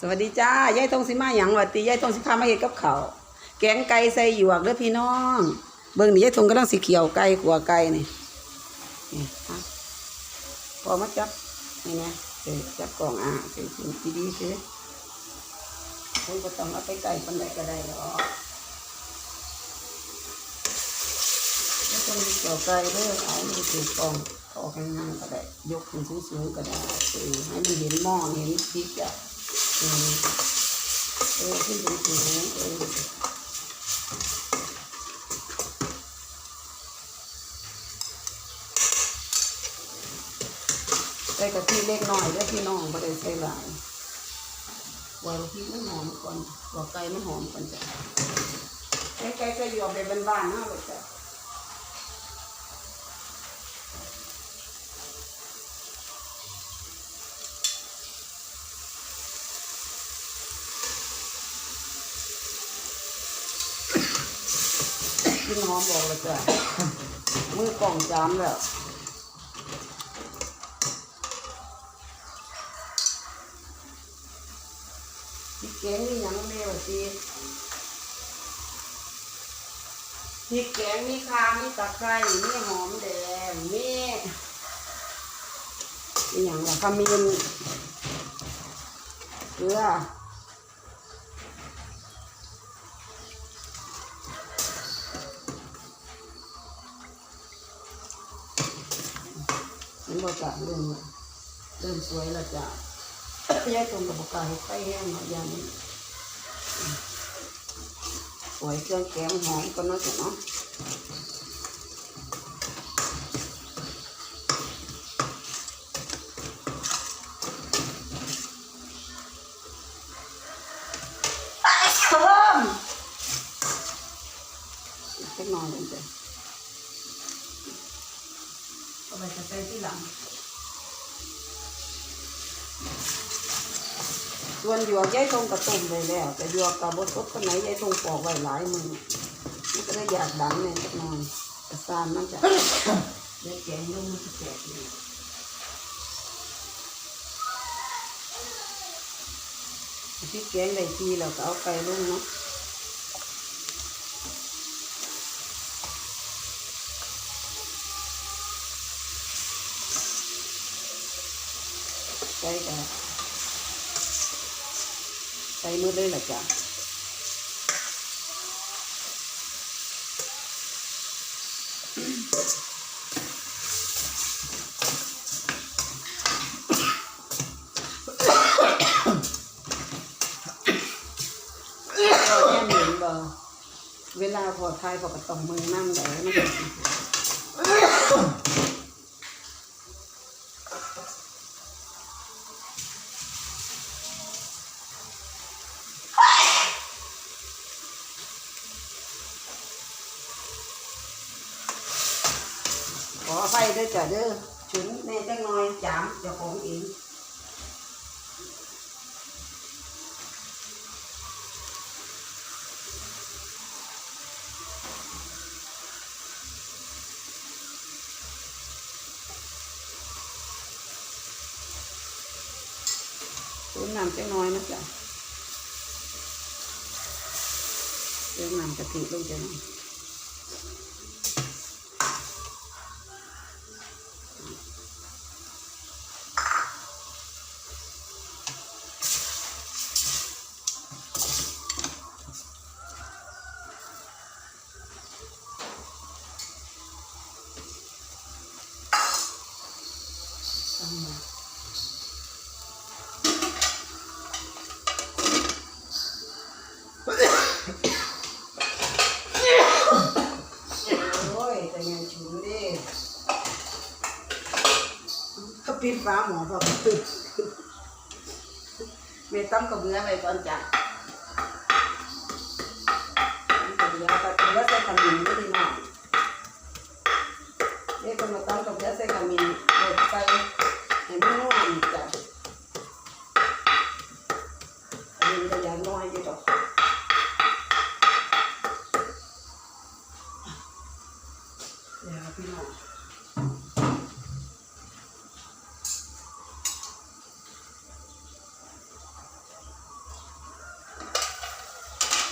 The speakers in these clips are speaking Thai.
สวัสดีจ้ายายทงสิมาหยังหวัดตียายทงสิพามาเฮ็ดกับเขาแกงไก่ใส่หยวกเด้อพี่น้อง เบิ่งนี่ยายทงกำลังสิเขียวไก่ขัวไก่นี่นี่อะพอมาจับนี่นะเออจับกล่องอะเสร็จดีๆสิคงก็ต้องเอาไปไก่ปันใดก็ได้หรอกแล้วต้องมีเกี่ยวไก่เด้อเอานี่ถือกล่อง ออกงานก็ได้ ยกขึ้นสูงๆก็ได้เออให้มันเห็นหม้อเห็นพริกอะเออเออขึ้นสูงๆเออใส่กะทิเล็กน้อยแล้วพี่น้องไม่ได้ใส่หลายไว้ที่มันหอมก่อนหัวไก่มันหอมก่อนจ้ะไก่ไก่ใส่หยวกไปบ้านๆนะลูกจ้ะ อมบอกเลยจ้ะมือกล่องจามแล้วพริกแกงนี่ยังเร็วสิพริกแกงมีข่ามีตะไคร้มีหอมแดงมีมีอย่างละขมิ้นเกลือ มันบอกจะเรื่องเริ่มสวยละจ้ะยายตรงกับปากาให้ไฟแห้งหน่อยย่านี้ปล่อยเครื่องแกงหอมก็นเนาจ้ะเนาะ หยวกยายทงกระต้มไปแล้ว แต่หยวกกับบดสดคนไหนยายทงปอกไว้หลายมือมันก็เลยอยากดันเนี่ยสักหน่อยกระซานมันจะยายแกงนุ่มมันจะแตกเลยที่แกงได้ทีเราก็เอาไก่ลงเนาะไก่ก็ใส่ มือเลยล่ะจ้ะเวลาพอทายพอกระตองมือนั่งได้มัน ก็สิขอไฟด้วยจ้ะเด้อฉุนแน่จังหน่อยจามเจ้าของเองฉุนน้ำจังหน่อยนะจ๊ะเติมน้ำกะทิลงจังหน่อย ตั้งมาโอ้ยแต่ยังฉุนดิเขาปิด ฟ้าหมอพอปิดเมตั้มกับเบื่อไปก่อนจ้ะกับเบื่อกับเบื่อใส่ขมิ้นไม่ดีมากเด็กคนมาตั้มกับเบื่อใส่ขมิ้นเด็กใส่ให้มันนัวอีกจ้ะขมิ้นก็อยังน้อยอยู่ดอกเดี๋ยวพี่น้อง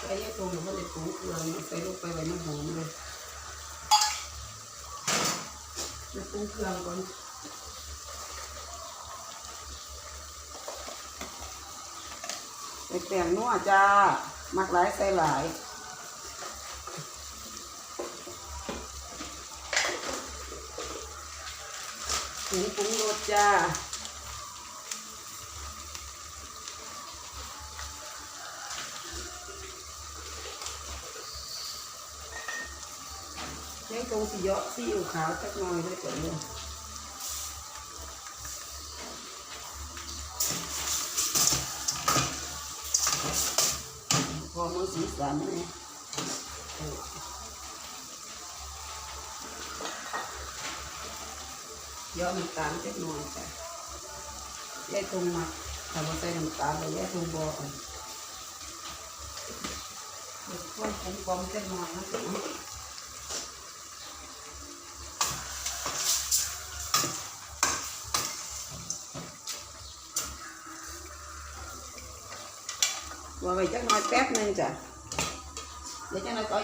ใส่ยายตรง หองเครื่องใส่ลงไปไว้น้ำหอมเลยในถุงเครื่องก่อนใส่แป้งนัวจ้ามักหลายใส่หลายถุงปรุงรสจ้า งตรงสีเยอะสีอิวขาวสักหน่อยด้วยก่อนเลยพอมือสีสันเนี่ยเยอะน้ำตาลสักหน่อยจ้ะแยกตรงมาถ้าว่าใส่น้ำตาลแล้วแยกตรงบอกอ่อนเดี๋ยวค่ อยผมกลมสักหน่อยนะจ๊ะว่าไว้จักหน่อยแป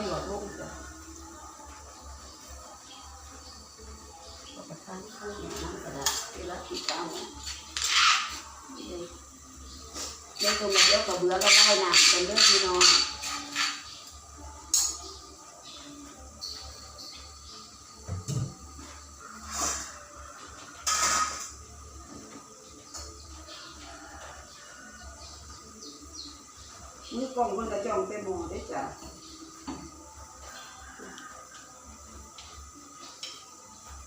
๊ มเดี๋ยวตรงนี้เดี๋ยวก็เบื่อกล้องมันกระจองเต็มหมอได้จ้ะ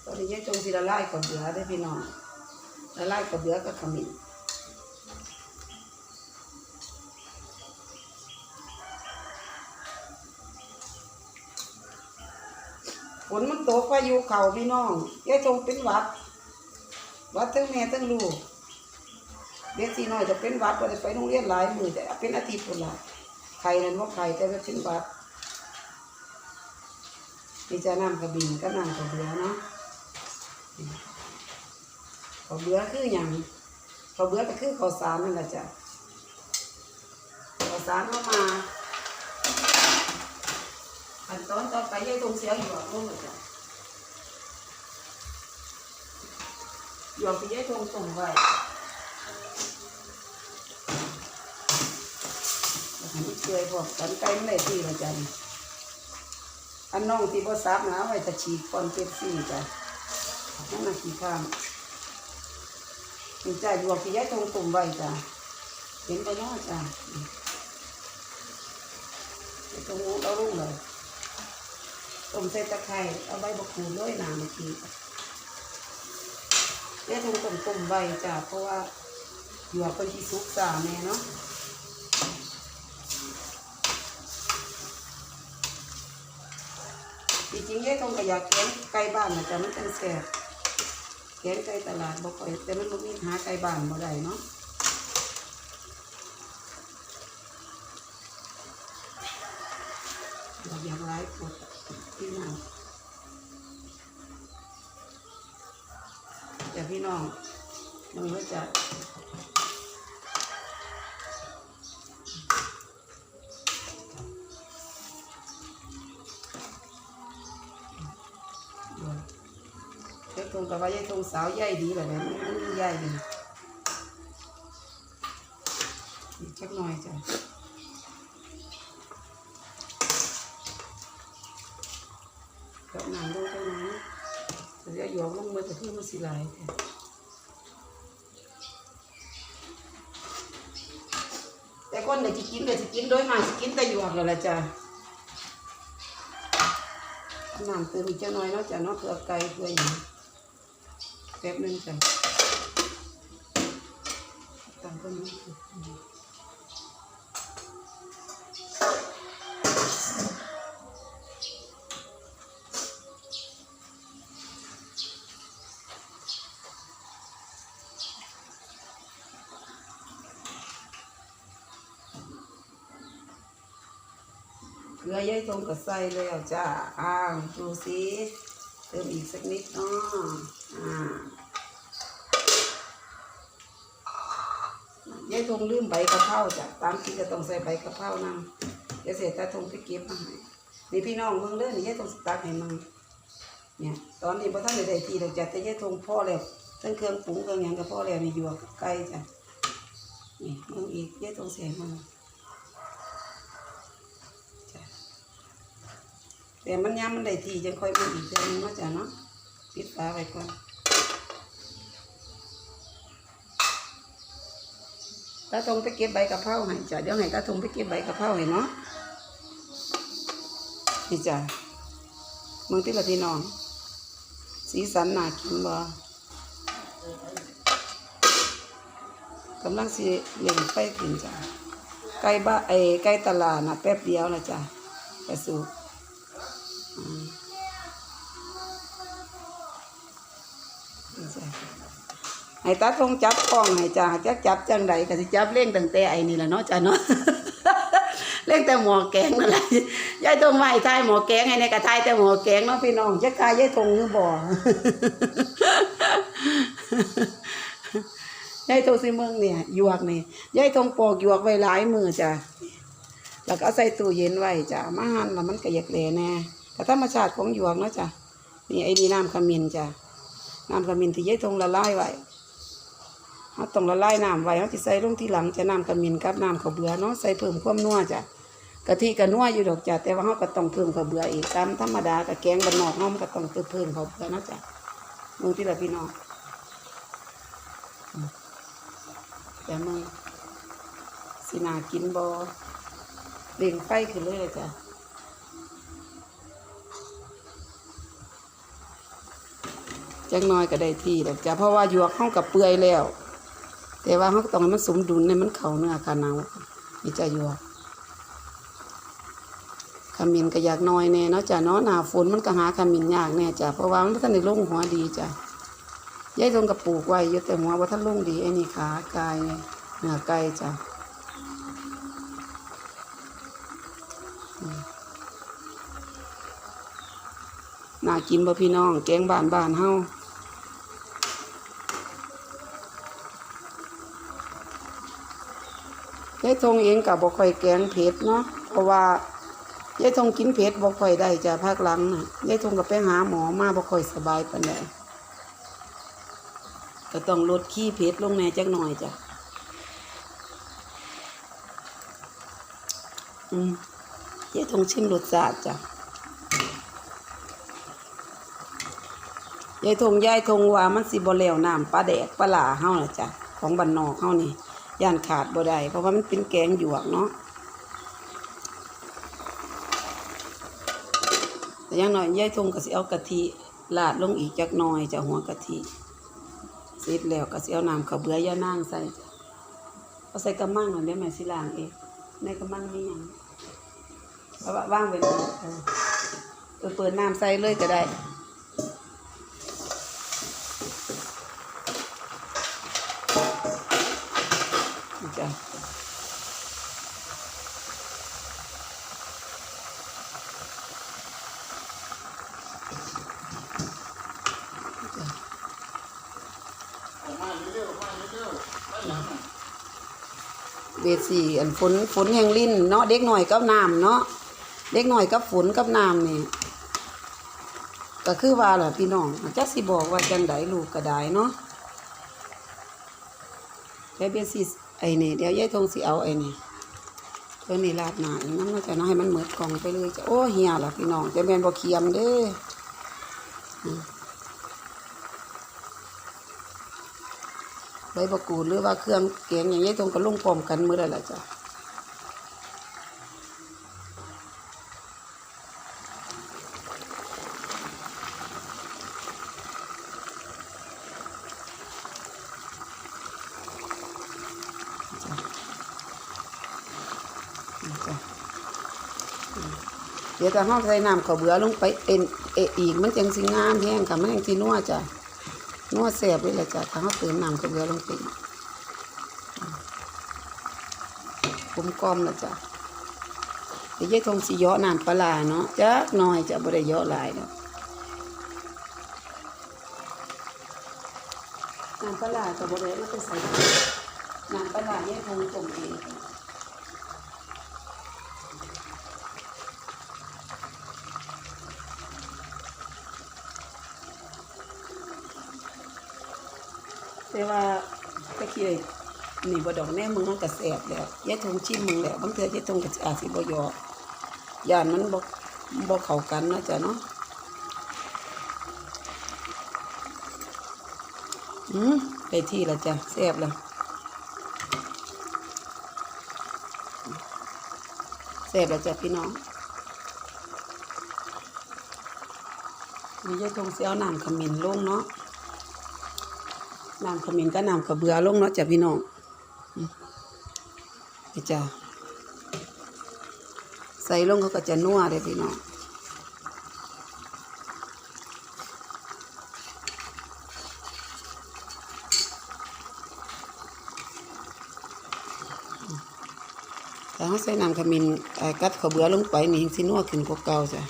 ตอนนี้ยังจงสิละลายกับเบือได้พี่น้องละลายกับเบือกับขมิ้นฝนมันตกพายุเขาพี่น้องยายจงเป็นวัดวัดทั้งแม่ทั้งลูก เด็กที่น้อยจะเป็นวัดก็จะไปโรงเรียนหลายมือแต่เป็นอาทิตย์คนละไข่นั่นว่าไข่แต่ว่าเป็นวัดนี่จะน้ำกระบินก็น้ำกระเบือเนาะข้าวเบือคืออย่างข้าวเบือก็คือข้าวสารนั่นแหละจ้ะข้าวสารเข้ามาขั้นตอนต่อไปยายตรงเสียอยู่ลงเลยจ้ะหยอกที่ยายตรงส่งไว้ แล้วให้เกยพอกันไก่ไม่ได้ที่ละจ้ะนี่อันน้องที่บ่ซับนะไว้จะฉีกก่อนเป็ดซี่จ้ะนั่นน่ะขี้ข้ามนี่จ้ะหยวกที่ย้ายตรงตุ่มไว้จ้ะเห็นไปนาะจ้ะตรงนู้นเอาลุ่งเลยต้มใส่ตะไคร้เอาใบมะกรูดโรยหนาเมื่อกี้เรียกลงต้มต้มใบจ้ะเพราะว่าหยวกเป็นที่ซุกสาแม่เนาะ จริงๆยายตรงก็อยากแกงไก่บ้านนะจ๊ะมันเป็นแซ่บแกงไก่ตลาดบ่ค่อยแต่มันบ่มีหาไก่บ้านบ่ได้เนาะอยากอยากไล่กดพี่น้องแต่พี่น้องมึงก็จะ ตรงกับว่ายายตรงสาวใหญ่ดีแบบนี้มันใหญ่ดีอีกสักหน่อยจ้ะกับน้ำลงไปน้ำแต่จะหยอกลงมาแต่เพื่อมันสิไหลายแต่คนไหนจะกินก็จะกินโดยมากจะกินแต่หยวกแล้วล่ะจ้ะน้ำเติมอีกเจ้าน้อยเนาะจ้ะเนาะเพื่อไก่เพื่ออย่าง แป๊บนึงจ้ะตามต้นนี้เกลือยายตรงก็ใส่แล้วจ้าอ้าวดูสิเติมอีกสักนิดเนาะอ่า ยายตรงลืมใบกะเพราจ้ะตามที่จะต้องใส่ใบกะเพรานเดี๋ยวเสร็จตาทงไปเก็บมาให้นี่พี่น้องเบิ่งเด้อนี่ยายทงสตักให้มึงเนี่ย ตอนนี้บ่ทันได้ได้ทีดอกจ้ะแต่ยายทงพ่อแล้วทั้งเครื่องปรุงเครื่องหยังก็พ่อแล้วนี่อยู่กับไก่จ้ะนี่มึงอีกยายทงเสียมึงแต่มันยามมันได้ทีจังค่อยมึงอีกเทื่อนึงเนาจ้ะเนาะปิดฝาไว้ก่อน ตาทงไปเก็บใบกะเพราให้จ้ะเดี๋ยวให้ตาทงไปเก็บใบกะเพราให้เนาะนี่จ้ะมึงที่ละพี่น้อง สีสันน่ากินบ่กำลังสิเล่งไปกินจ้ะไก่บ้าไอ้ไก่ตลาดนะแป๊บเดียวละจ้ะไปสู่ ให้ตาทงจับกล้องให้จ้ะจักจับจังใดก็สิจับเล่งตั้งแต่ไอ้นี่แหละเนาะจ้ะเนาะเล่นแต่หมอแกงนั่นแหละยายตรงไม่ทายหมอแกงให้ในกระทายแต่หมอแกงเนาะพี่น้องจะกายยายตรงหรือบ่ยายตรงสิเมืองเนี่ยยวกนี่ยายตรงปอกยวกไว้หลายมือจ้ะแล้วก็ใส่ตู้เย็นไว้จ้ะมาหั่นแล้วมันก็อยากแหล่แน่แต่ธรรมชาติของยวกเนาะจ้ะนี่ไอ้นี่น้ำขมิ้นจ้ะน้ำขมิ้นที่ยายตรงละลายไว้ เราต้องละลายน้ำไว้เราจะใส่ลงทีหลังจะน้ำขมิ้นกับน้ำข้าวเบื่อเนาะใส่เพิ่มความนัวจ้ะกะทิกะนัวอยู่ดอกจ้ะแต่ว่าเขาก็ต้องเพิ่มข้าวเบื่ออีกตามธรรมดากะแกงบ้านนอกเขาก็ต้องเพิ่มข้าวเบื่อเนาะจ้ะมึงที่ละพี่น้องแต่มึงสินากินบอเล่งไฟขึ้นเลยเลยจ้ะจักหน้อยก็ได้ที่ดอกจ้ะเพราะว่าหยวกเข้ากับเปื่อยแล้ว แต่ว่าเขาต้องให้มันสมดุลในมันเข่าเนื้อขาหนาวนี่จะหยวขมิ้นก็อยากน้อยแน่เนาะจ้ะเนาะหนาฝนมันก็หาขมิ้นยากแน่จ้ะเพราะว่ามันบ่ทันได้ลงหัวดีจ้ะยายทงกับปลูกไว้อยู่แต่หัวว่าท่านลงดีไอ้นี่ขาไก่เนื้อไก่จ้ะน่ากินบ่พี่น้อง แกงบานบานเฮา ยายทงเองกับบ่ค่อยแกงเผ็ดเนาะเพราะว่ายายทงกินเผ็ดบ่ค่อยได้จ้ะภาคหลังน่ะยายทงก็ไปหาหมอมาบ่ค่อยสบายปานใดก็ต้องลดขี้เผ็ดลงแน่จักหน่อยจ้ะอืมยายทงชิมรสชาติจ้ะยายทงยายทงว่ามันสิบ่แล้วน้ำปลาแดกปลาหลาเฮาน่ะจ้ะของบ้านนอกเฮานี่ ย่านขาดบ่ได้เพราะว่ามันเป็นแกงหยวกเนาะแต่อยังน้อยยายทงก็สิเอากะทิลาดลงอีกจักหน่อยจะหัวกะทิเสร็จแล้วก็สิเอาน้ำข้าวเบื่อย่านางใส่เอาใส่กระมังหน่อยได้ไหมสิล้างเองในกระมังมีหยังเอาว่างไว้เลยเออเออเปิดน้ำใส่เลยก็ได้นี่จ้ะ เบ สีอันฝนฝนแห่งลิ้นเนาะเด็กหน่อยกับน้ำเนาะเด็กหน่อยกับฝนกับน้ำนี่ก็คือว่าล่ะพี่น้องจักสิบอกว่าจังไดลูกก็ได้เนาะแล้วเบสีไอ้นี่เดี๋ยวยายทงสิเอาไอ้นี่เพื่อนี่ลาดหนาอีกน้ำเนาจะเนาะให้มันเหมือดกล่องไปเลยจะโอ้เหี่ยล่ะพี่น้องจะเป็นบ่เคียมเด้ออืม ใบประกูดหรือว่าเครื่องแกงอย่างนี้ตรงก็ลงพร้อมกันมือได้ละจ้ะนี่จ้ะเดี๋ยวถ้าเฮาใส่น้ำข้าวเบื่อลงไปเอ็นเออีกมันจังสิงามแห้งค่ะมันจังสินัวจ้ะ นัวแซ่บเลยล่ะจ้ะถ้าเฮาเติมน้ำข้าวเบื่อลงไปกลมกลมนะจ๊ะเดี๋ยวยายทงสิเยาะน้ำปลาเนาะจักหน่อยจะบ่ได้เยาะหลายเนาะน้ำปลาร้าก็บ่ได้มันเป็นใส่น้ำปลาร้ายายทงต้มเอง ตะกี้นี่บ่ดอกแน่มึงมันก็แสบแล้วยายทงชิมมึงแล้วบางเทื่อยายทงก็อาจสิบ่ยอย่านมันบ่บ่เข้ากันนะจ้ะเนาะอืมไปที่ละจ้ะแซ่บล้วแซ่บล้วจ้ะพี่น้องนี่ยายทงสิเอาน้ำขมิ้นลงเนาะ น้ำขมิ้นก็น้ำกระเบือลงเนาะจ้ะพี่น้องนี่จ้ะใส่ลงเขาก็จะนัวเลยพี่น้องแต่เขาใส่น้ำขมิ้นกัดข้าเบือลงไปนี่สินัวขึ้นกว่าเก่าจ้ะ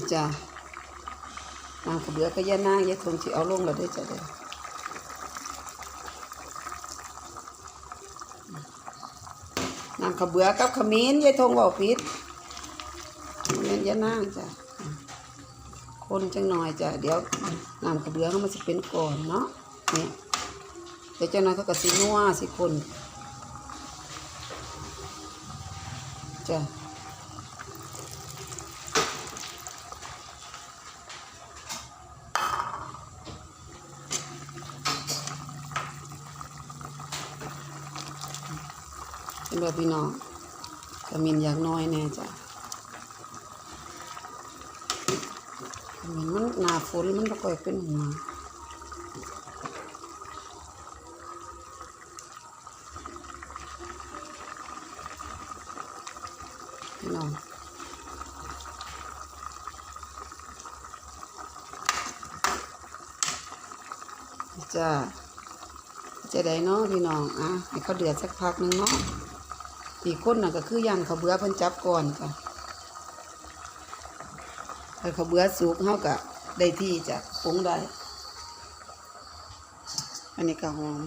นี่จ้ะนางขาวเบือก็ย่านางยาทงสิเอาลงแล้วเด้จ้ะเด้อน้ำขาวเบือกับขมิ้นยายทงบอกผิดมันเป็นย่านางจ้ะ คนจังหน่อยจ้ะ เดี๋ยวน้ำขาวเบือเขามันจะเป็นก่อนเนาะเนี่ยเดี๋ยวเจ้าน้อยเขาก็สินัวสิคนจ้ะ เป็นแบบพี่น้องกระมินอยากน้อยแน่จ้ะกระมินมันหนาฝนมันบ่ค่อยเป็นหัวพี่น้องจ้าจะได้เนาะพี่น้องอะให้เขาเดือดสักพักหนึงเนาะ อีกคนน่ะก็คือยันเขาเบื่อเพิ่นจับก่อนค่ะถ้าเขาเบื่อสุกเขาก็ได้ที่จะปรุงได้ อันนี้ก็หอม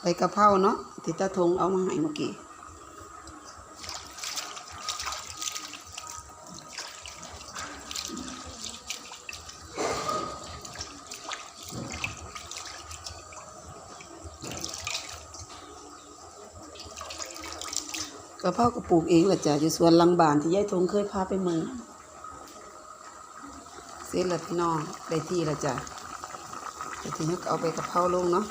ใบกะเพราเนาะที่ตาทงเอามาให้เมื่อกี้ กระเพราก็ปลูกเองแหละจ้ะอยู่สวนลังบานที่ยายทงเคยพาไปเมืองเสร็จแล้วพี่น้องได้ที่แล้วจ้ะเดี๋ยวทีนี้ก็เอาใบกระเพราลงเนาะ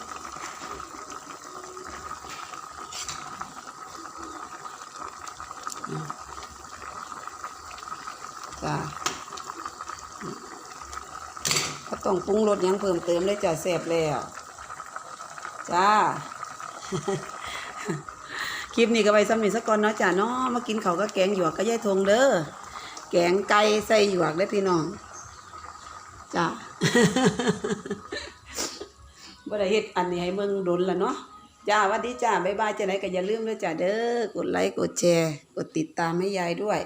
จ้าก็ต้องปรุงรสยังเพิ่มเติมเลยจ้าแซ่บแล้ว จ้า คลิปนี้ก็ไปสำนิสักก่อนเนาะจ้าเนาะมากินเขาก็แกงหยวกก็ย่ายทงเด้อแกงไก่ใส่หยวกได้พี่น้องจ้าบ่ได้เฮ็ดอันนี้ให้เมืองดนละเนาะจ้าวัสดีจ้าบ๊ายบายจ้าไหนก็อย่าลืมด้วยจ้าเด้อกดไลค์กดแชร์ กดติดตามให้ยายด้วย